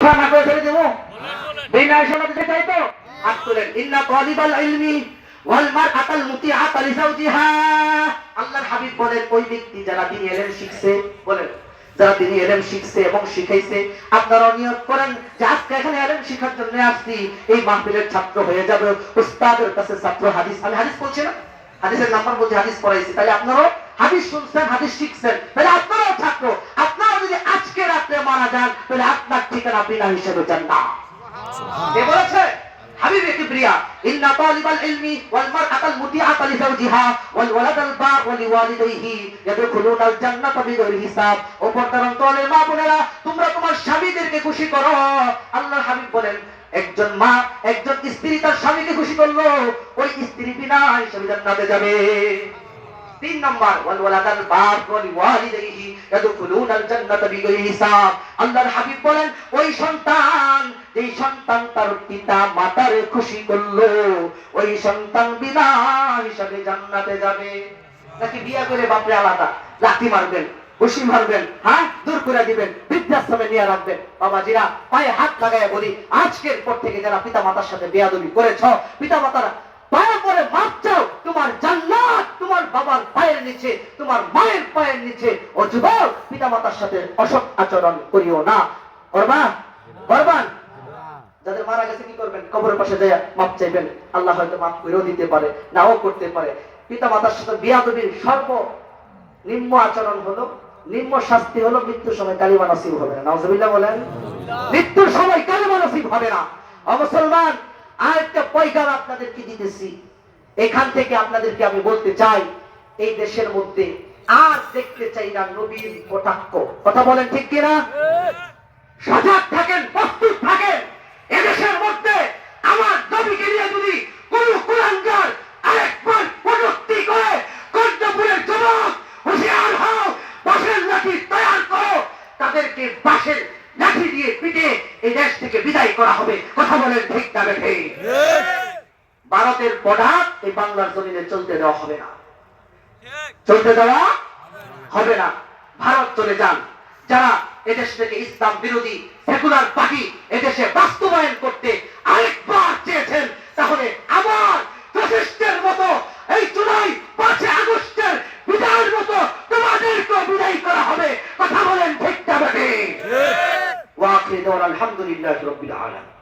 না করে ছেড়ে দেবো। বিনয় শোনাতে চাই তো? হাত তুলেন। ইন্না তালিবাল ইলমি ওয়াল মারআতাল মুতিআতা লিজাওজিহা আল্লাহর হাবিব বলেন ওই ব্যক্তি যারা তিনি এলেন শিখছে বলেন যারা তিনি এলেম শিখছে এবং শিখাইছে আপনারা নিয়োগ করেন যে আজকে এখানে এলেম শিখার জন্য আসছি এই মাহফিলের ছাত্র হয়ে যাবে। উস্তাদের কাছে ছাত্র হাদিস। আমি হাদিস বলছি না? হাদিসের নাম্বার বলছি হাদিস পড়াইছি। তাহলে আপনারাও হাদিস শুনছেন হাদিস শিখছেন। তাহলে আপনারাও ছাত্র আপনারা যদি আজকে রাত্রে মারা যান তাহলে আপনার ঠিকানা বিনা হিসেবে যান না কে বলেছে? হাবিবে কিবরিয়া, ইন্না তালিবাল ইলমি ওয়াল মারআতাল মুতিআতা লিজাওজিহা ওয়াল ওয়ালাদাল বার ওয়া লিওয়ালিদাইহি ইয়াদখুলুনাল জান্নাতা বিগাইরি হিসাব। ও পর্দার মা বোনেরা, তোমরা তোমার স্বামীদেরকে খুশি করো। আল্লাহর হাবিব বলেন, একজন মা, একজন স্ত্রী তার স্বামীকে খুশি করল। ওই স্ত্রী বিনা হিসাবে জান্নাতে যাবে। তিন নম্বর বিগাইরি হিসাব। আল্লাহর হাবিব বলেন, ওই সন্তান সন্তান তার পিতা মাতারে খুশি করল, ওই সন্তান বিনা হিসাবে জান্নাতে যাবে। নাকি বিয়া করে বাপরে আলাদা? লাথি মারবেন, ঘুষি মারবেন হ্যাঁ? দূর করে দিবেন, বৃদ্ধাশ্রমে নিয়ে রাখবেন। বাবাজিরা, পায়ে হাত লাগায় বলি, আজকের পর থেকে যারা পিতা মাতার সাথে বেয়াদবি করেছ পিতা মাতারা পায়ে পরে মাপ চাও, তোমার তোমার বাবার পায়ের নিচে, তোমার মায়ের পায়ের নিচে, ও যুবক পিতা মাতার সাথে অসৎ আচরণ করিও না। করবা করবান? যাদের মারা গেছে কি করবেন? কবরের পাশে যায় মাপ চাইবেন। আল্লাহ হয়তো মাফ করেও দিতে পারে, নাও করতে পারে। পিতা মাতার সাথে বিয়াদবির সর্ব নিম্ন আচরণ হলো, নিম্ন শাস্তি হলো, মৃত্যুর সময় কালিমা নসিব হবে না। নাউজুবিল্লাহ বলেন। মৃত্যুর সময় কালিমা নসিব হবে না। ও মুসলমান আর একটা পয়গাম আপনাদেরকে দিতেছি। এখান থেকে আপনাদেরকে আমি বলতে চাই এই দেশের মধ্যে আর দেখতে চাই না নবীর কটাক্ষ। কথা বলেন ঠিক কিনা? সজাগ থাকেন প্রস্তুত থাকেন। এদেশের মধ্যে আমার নবীকে নিয়ে যদি কোন কুলাঙ্গার আরেকবার প্রযুক্তি করে কর্ণপুরের যুবক হুঁশিয়ার হও বাঁশের লাঠি তৈরি করো তাদেরকে বাঁশের লাঠি দিয়ে পিটে এই দেশ থেকে বিদায় করা হবে। কথা বলেন ঠিক না বেঠে। ভারতের প্রোডাক্ট এই বাংলার জমিনে চলতে দেওয়া হবে না। চলতে দেওয়া হবে না। ভারত চলে যান। যারা এদেশ থেকে ইসলাম বিরোধী সেকুলার পার্টি এদেশে বাস্তবায়ন করতে আরেকবার চেয়েছেন তাহলে আবার ফ্যাসিস্টের মতো এই জুলাই পাঁচে আগস্টের বিদায়ের মতো তোমাদেরকে বিদায় করা হবে। কথা বলেন ঠিক না বেঠে। ওয়াকিদ আলহামদুলিল্লাহ রব্বিল আলামিন।